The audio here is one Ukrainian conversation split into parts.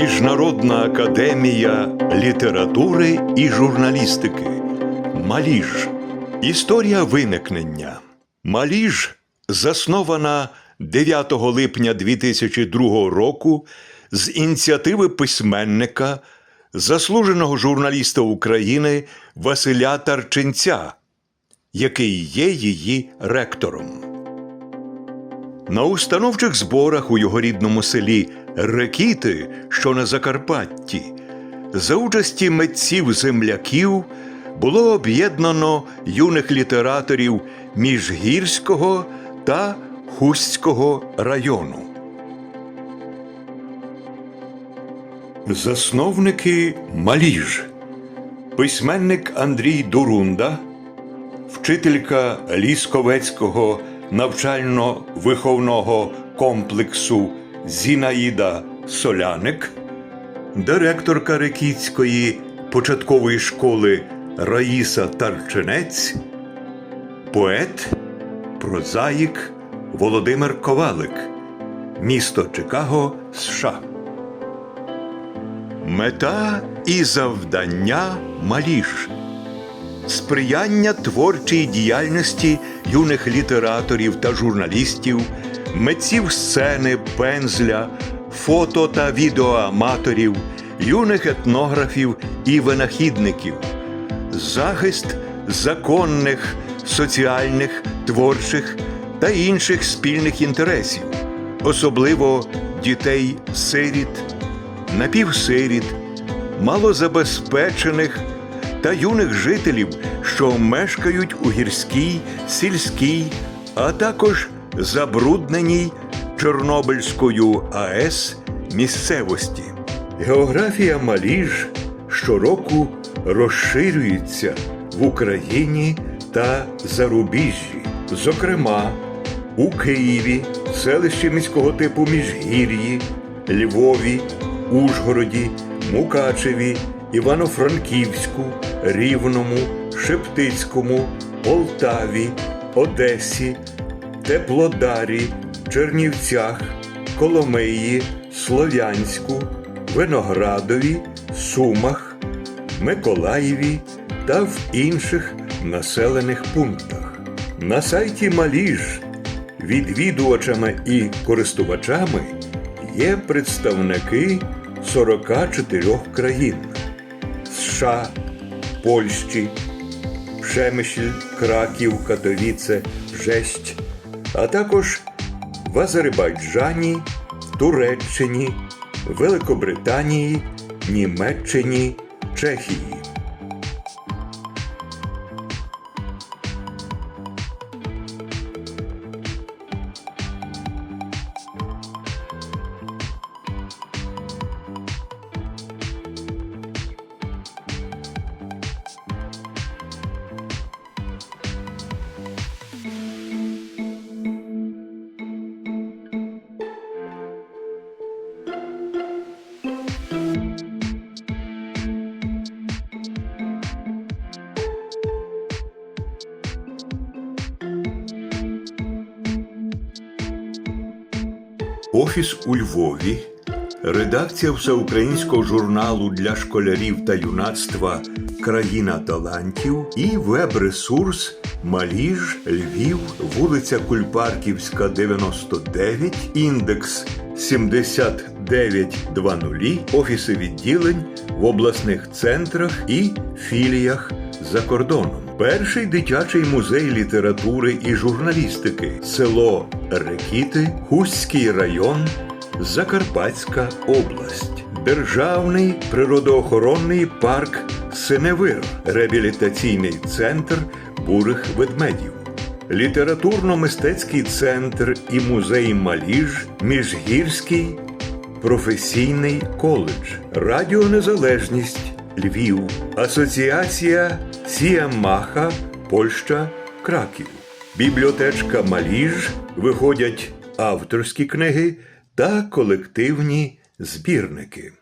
Міжнародна академія літератури і журналістики. Маліж. Історія виникнення. Маліж заснована 9 липня 2002 року з ініціативи письменника, заслуженого журналіста України Василя Тарченця, який є її ректором. На установчих зборах у його рідному селі Рекіти, що на Закарпатті, за участі митців-земляків було об'єднано юних літераторів Міжгірського та Хустського району. Засновники Маліж, письменник Андрій Дурунда, вчителька Лісковецького навчально-виховного комплексу Зінаїда Соляник, директорка Рекіцької початкової школи Раїса Тарчинець, поет, прозаїк Володимир Ковалик, місто Чикаго, США. Мета і завдання Маліж сприяння творчій діяльності юних літераторів та журналістів, митців сцени, пензля, фото та відеоаматорів, юних етнографів і винахідників, захист законних, соціальних, творчих та інших спільних інтересів, особливо дітей сиріт, напівсиріт, малозабезпечених та юних жителів, що мешкають у гірській, сільській, а також забрудненій Чорнобильською АЕС місцевості. Географія Маліж щороку розширюється в Україні та зарубіжжі, зокрема у Києві, селищі міського типу Міжгір'ї, Львові, Ужгороді, Мукачеві, Івано-Франківську, Рівному, Шептицькому, Полтаві, Одесі, Теплодарі, Чернівцях, Коломиї, Слов'янську, Виноградові, Сумах, Миколаєві та в інших населених пунктах. На сайті Маліж відвідувачами і користувачами є представники 44 країн США, Польщі, Пшемишль, Краків, Катовіце, Жесть, а також в Азербайджані, Туреччині, Великобританії, Німеччині, Чехії. Офіс у Львові, редакція всеукраїнського журналу для школярів та юнацтва Країна талантів і веб-ресурс Маліж, Львів, вулиця Кульпарківська, 99, індекс 7920, офіси відділень в обласних центрах і філіях за кордоном. Перший дитячий музей літератури і журналістики, село Рекіти, Хустський район, Закарпатська область, Державний природоохоронний парк Синевир, реабілітаційний центр бурих ведмедів. Літературно-мистецький центр і музей Маліж, Міжгірський професійний коледж, Радіо Незалежність Львів, Асоціація Сіамаха, Польща, Краків, Бібліотечка Маліж виходять авторські книги та колективні збірники.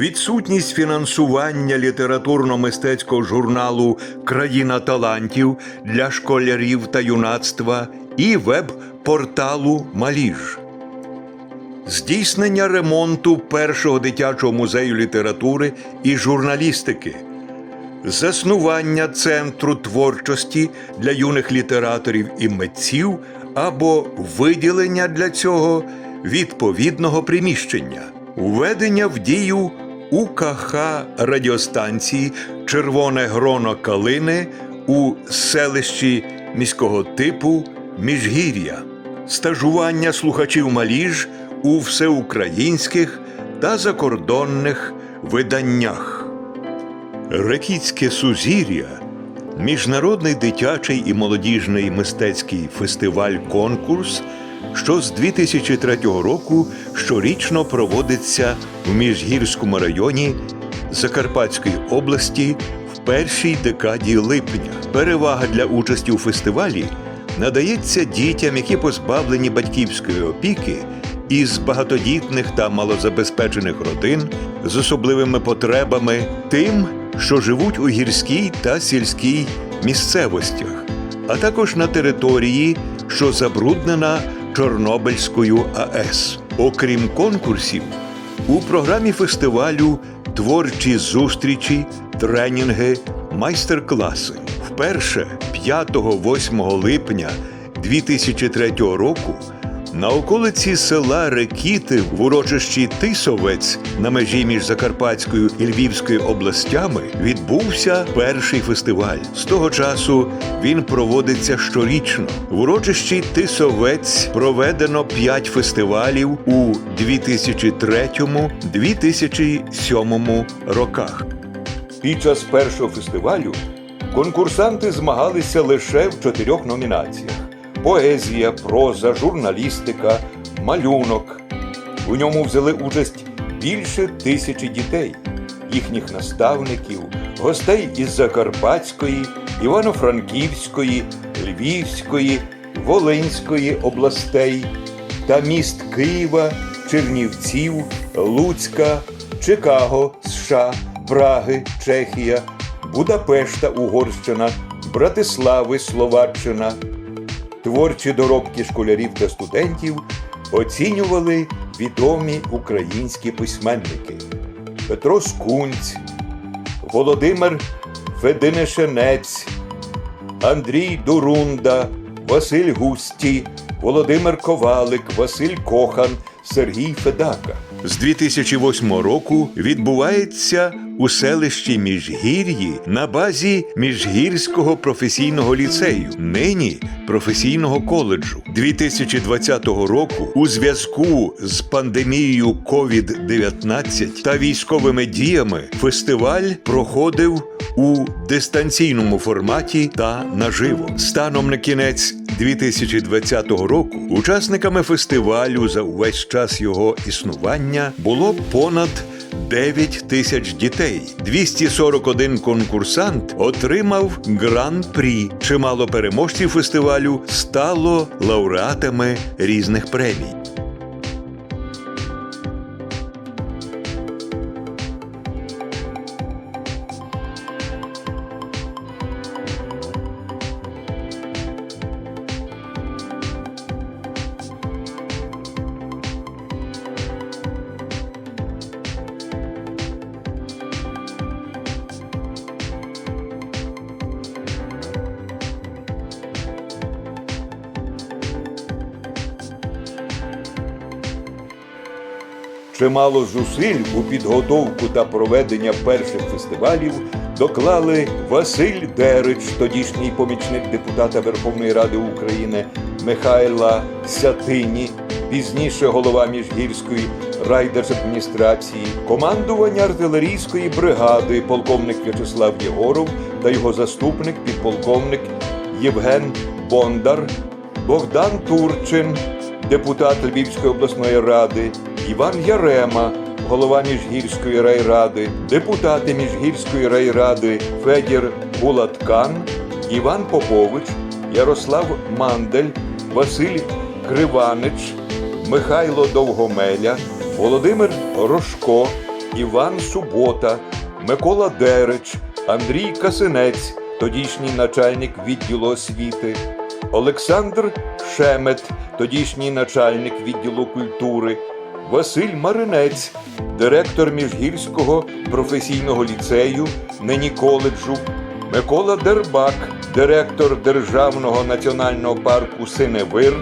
Відсутність фінансування літературно-мистецького журналу Країна талантів для школярів та юнацтва і веб-порталу Маліж. Здійснення ремонту першого дитячого музею літератури і журналістики, заснування центру творчості для юних літераторів і митців або виділення для цього відповідного приміщення, введення в дію УКХ радіостанції Червоне гроно Калини у селищі міського типу Міжгір'я, стажування слухачів Маліж у всеукраїнських та закордонних виданнях. Рекітське сузір'я міжнародний дитячий і молодіжний мистецький фестиваль-конкурс, що з 2003 року щорічно проводиться в Міжгірському районі Закарпатської області в першій декаді липня. Перевага для участі у фестивалі надається дітям, які позбавлені батьківської опіки із багатодітних та малозабезпечених родин з особливими потребами, тим, що живуть у гірській та сільській місцевостях, а також на території, що забруднена Чорнобильською АЕС. Окрім конкурсів, у програмі фестивалю творчі зустрічі, тренінги, майстер-класи. Вперше 5-8 липня 2003 року на околиці села Рекіти в урочищі Тисовець на межі між Закарпатською і Львівською областями відбувся перший фестиваль. З того часу він проводиться щорічно. В урочищі Тисовець проведено п'ять фестивалів у 2003-2007 роках. Під час першого фестивалю конкурсанти змагалися лише в чотирьох номінаціях: поезія, проза, журналістика, малюнок. У ньому взяли участь більше тисячі дітей, їхніх наставників, гостей із Закарпатської, Івано-Франківської, Львівської, Волинської областей та міст Києва, Чернівців, Луцька, Чикаго, США, Праги, Чехія, Будапешта, Угорщина, Братислави, Словаччина. Творчі доробки школярів та студентів оцінювали відомі українські письменники Петро Скунць, Володимир Фединишенець, Андрій Дурунда, Василь Густі, Володимир Ковалик, Василь Кохан, Сергій Федака. З 2008 року відбувається у селищі Міжгір'ї на базі Міжгірського професійного ліцею, нині професійного коледжу. 2020 року у зв'язку з пандемією COVID-19 та військовими діями фестиваль проходив у дистанційному форматі та наживо. Станом на кінець 2020 року учасниками фестивалю за увесь час його існування було понад 9 тисяч дітей. 241 конкурсант отримав гран-прі. Чимало переможців фестивалю стало лауреатами різних премій. Чимало зусиль у підготовку та проведення перших фестивалів доклали Василь Дерич, тодішній помічник депутата Верховної Ради України Михайла Сятині, пізніше голова Міжгірської райдержадміністрації, командування артилерійської бригади, полковник В'ячеслав Єгоров та його заступник, підполковник Євген Бондар, Богдан Турчин, депутат Львівської обласної ради, Іван Ярема, голова Міжгірської райради, депутати Міжгірської райради Федір Булаткан, Іван Попович, Ярослав Мандель, Василь Криванич, Михайло Довгомеля, Володимир Рожко, Іван Субота, Микола Дерич, Андрій Касинець, тодішній начальник відділу освіти, Олександр Шемет, тодішній начальник відділу культури, Василь Маринець, директор Міжгірського професійного ліцею, нині коледжу, Микола Дербак, директор Державного національного парку Синевир,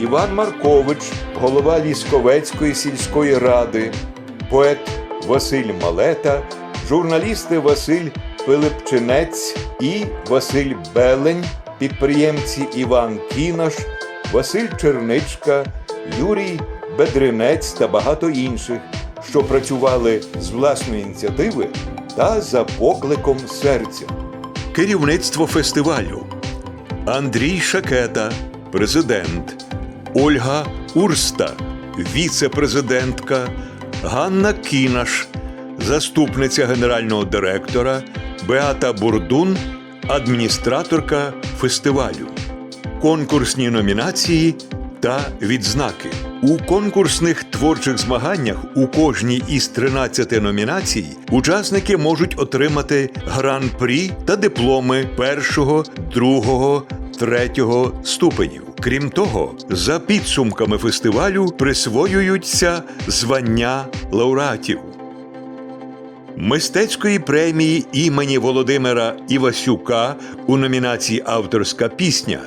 Іван Маркович, голова Лісковецької сільської ради, поет Василь Малета, журналісти Василь Пилипчинець і Василь Белень, підприємці Іван Кінаш, Василь Черничка, Юрій Бедринець та багато інших, що працювали з власної ініціативи та за покликом серця. Керівництво фестивалю Андрій Шакета, президент, Ольга Урста, віце-президентка, Ганна Кінаш, заступниця генерального директора, Беата Бурдун, адміністраторка фестивалю. Конкурсні номінації та відзнаки. У конкурсних творчих змаганнях у кожній із 13 номінацій учасники можуть отримати гран-прі та дипломи першого, другого, третього ступенів. Крім того, за підсумками фестивалю присвоюються звання лауреатів. Мистецької премії імені Володимира Івасюка у номінації Авторська пісня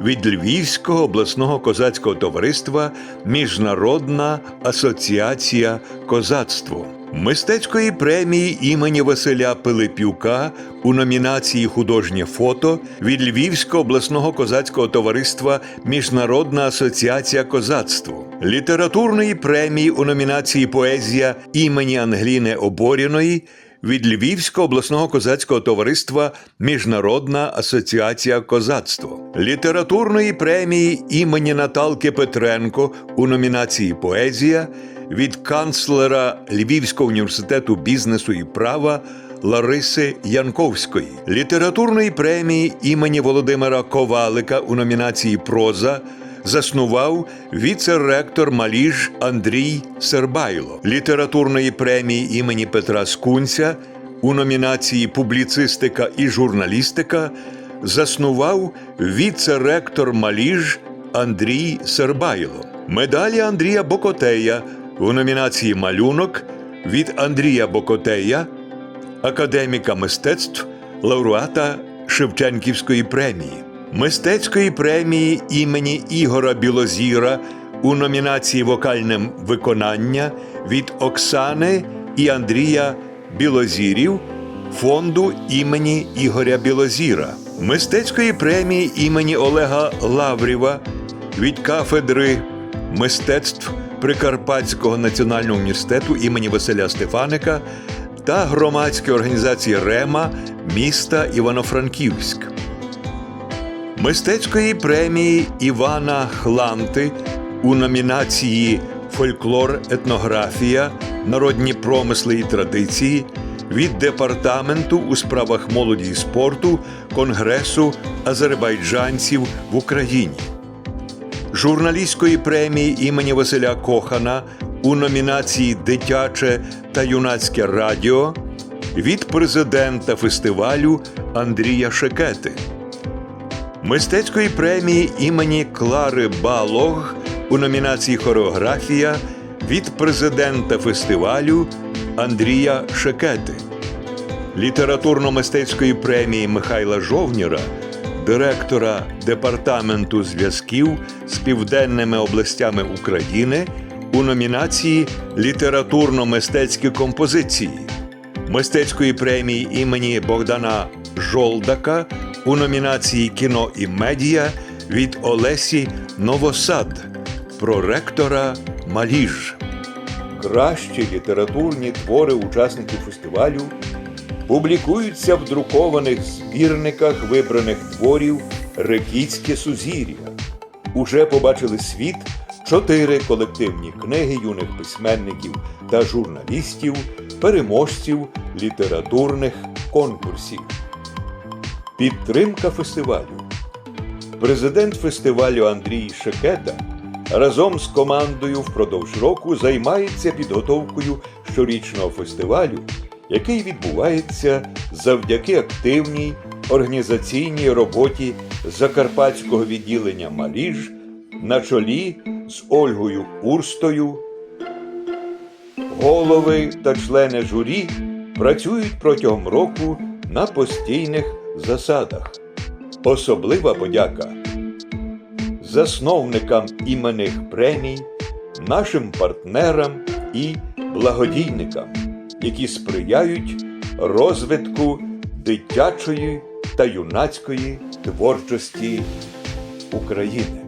від Львівського обласного козацького товариства Міжнародна асоціація козацтво. Мистецької премії імені Василя Пилипюка у номінації Художнє фото від Львівського обласного козацького товариства Міжнародна асоціація козацтво. Літературної премії у номінації Поезія імені Ангеліни Оборіної від Львівського обласного козацького товариства Міжнародна асоціація козацтво, літературної премії імені Наталки Петренко у номінації Поезія від канцлера Львівського університету бізнесу і права Лариси Янковської, літературної премії імені Володимира Ковалика у номінації Проза заснував віце-ректор Маліж Андрій Сербайло, літературної премії імені Петра Скунця у номінації Публіцистика і журналістика заснував віце-ректор Маліж Андрій Сербайло, медалі Андрія Бокотея у номінації Малюнок від Андрія Бокотея, академіка мистецтв, лауреата Шевченківської премії, мистецької премії імені Ігора Білозіра у номінації Вокальне виконання від Оксани і Андрія Білозірів фонду імені Ігоря Білозіра, мистецької премії імені Олега Лаврєва від кафедри мистецтв Прикарпатського національного університету імені Василя Стефаника та громадської організації Рема міста Івано-Франківськ. Мистецької премії Івана Хланти у номінації Фольклор, етнографія, народні промисли і традиції від департаменту у справах молоді і спорту Конгресу азербайджанців в Україні. Журналістської премії імені Василя Кохана у номінації Дитяче та юнацьке радіо від президента фестивалю Андрія Шекети, мистецької премії імені Клари Балог у номінації Хореографія від президента фестивалю Андрія Шекети, літературно-мистецької премії Михайла Жовніра директора департаменту зв'язків з південними областями України у номінації Літературно-мистецькі композиції, мистецької премії імені Богдана Жолдака у номінації Кіно і медіа від Олесі Новосад, проректора Маліж. Кращі літературні твори учасників фестивалю публікуються в друкованих збірниках вибраних творів Рекітське сузір'я. Уже побачили світ чотири колективні книги юних письменників та журналістів, переможців літературних конкурсів. Підтримка фестивалю. Президент фестивалю Андрій Шекета разом з командою впродовж року займається підготовкою щорічного фестивалю, який відбувається завдяки активній організаційній роботі Закарпатського відділення Маліж на чолі з Ольгою Урстою. Голови та члени журі працюють протягом року на постійних засадах. Особлива подяка засновникам іменних премій, нашим партнерам і благодійникам, які сприяють розвитку дитячої та юнацької творчості України.